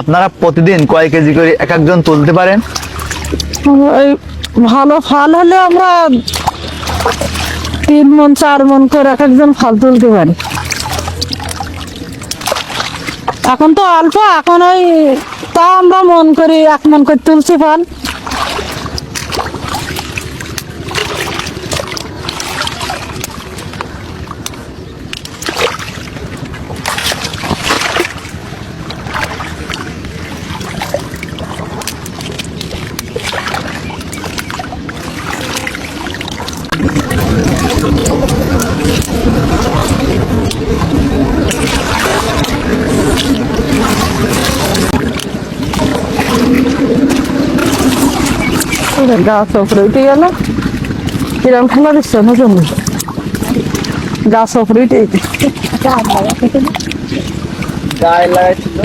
আপনারা প্রতিদিন কয় কেজি করে এক একজন তুলতে পারেন? ওই ভালো ফল হলে আমরা তিন মন, চার মন করে এক একজন ফল তুলতে পারি। এখন তো অল্প, এখন ওই তা আমরা মন করি, এক মন করে তুলছি ফল। গাছ ওপরে উঠে গেল কিরম খেলা দিচ্ছ নতুন গাছ ওপরে উঠে গায়ে লাগাইছিল